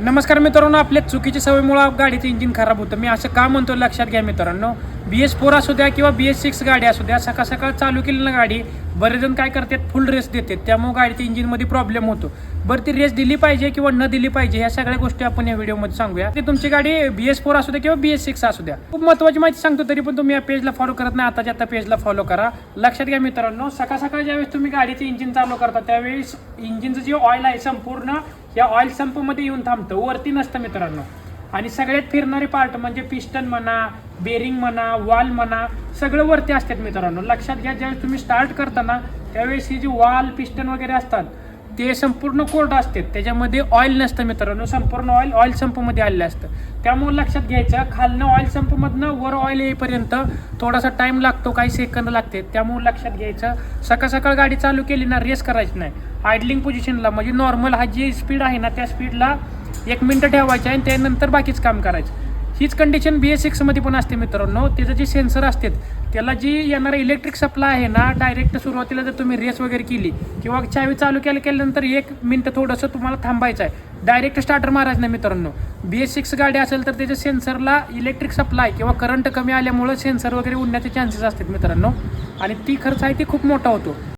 नमस्कार मित्रांनो आपल्या चुकीच्या सवयीमुळे गाडीचं इंजिन खराब होतं. मी असं का म्हणतो लक्षात घ्या मित्रांनो. बी एस फोर असू द्या किंवा बी एस सिक्स गाडी असू द्या सकाळ सकाळ चालू केली ना गाडी बरेच जण काय करतात फुल रेस देतात. त्यामुळे गाडीच्या इंजिनमध्ये प्रॉब्लेम होतो. बरं ती रेस दिली पाहिजे किंवा न दिली पाहिजे ह्या सगळ्या गोष्टी आपण या व्हिडिओमध्ये सांगूया. की तुमची गाडी बी एस फोर असू द्या किंवा बी एस सिक्स असू द्या. खूप महत्त्वाची माहिती सांगतो तरी पण तुम्ही या पेजला फॉलो करत नाही आताच्या आता पेजला फॉलो करा. लक्षात घ्या मित्रांनो सकाळ सकाळ ज्यावेळेस तुम्ही गाडीचे इंजिन चालू करता त्यावेळेस इंजिनचं जे ऑइल आहे संपूर्ण या ऑइल संपमध्ये येऊन थांबतं. वरती नसतं मित्रांनो. आणि सगळ्यात फिरणारे पार्ट म्हणजे पिस्टन म्हणा बेरिंग म्हणा वाल म्हणा सगळं वरती असतात मित्रांनो. लक्षात घ्या ज्यावेळेस तुम्ही स्टार्ट करताना त्यावेळेस ही जी वाल पिस्टन वगैरे असतात ते संपूर्ण कोर्ट असतात. त्याच्यामध्ये ऑइल नसतं मित्रांनो. संपूर्ण ऑइल ऑइल संपमध्ये आलेलं असतं. त्यामुळे लक्षात घ्यायचं खालनं ऑइल संपमधनं वर ऑइल येईपर्यंत थोडासा टाइम लागतो काही सेकंद लागते. त्यामुळे लक्षात घ्यायचं सकाळ सकाळ गाडी चालू केली ना रेस करायची नाही. आयडलिंग पोझिशनला म्हणजे नॉर्मल हा जी स्पीड आहे ना त्या स्पीडला एक मिनटं ठेवायची आणि त्यानंतर बाकीच काम करायचं. हीच कंडिशन बी एस सिक्समध्ये पण असते मित्रांनो. त्याचं जे सेन्सर असतात त्याला जी येणारा इलेक्ट्रिक सप्लाय आहे ना डायरेक्ट सुरुवातीला जर तुम्ही रेस वगैरे केली किंवा चावी चालू केल्या केल्यानंतर एक मिनटं थोडंसं तुम्हाला थांबायचं आहे डायरेक्ट स्टार्टर मारायचं नाही मित्रांनो. बी एस सिक्स गाडी असेल तर त्याच्या सेन्सरला इलेक्ट्रिक सप्लाय किंवा करंट कमी आल्यामुळं सेन्सर वगैरे उडण्याचे चान्सेस असतात मित्रांनो. आणि ती खर्च आहे ती खूप मोठा होतो.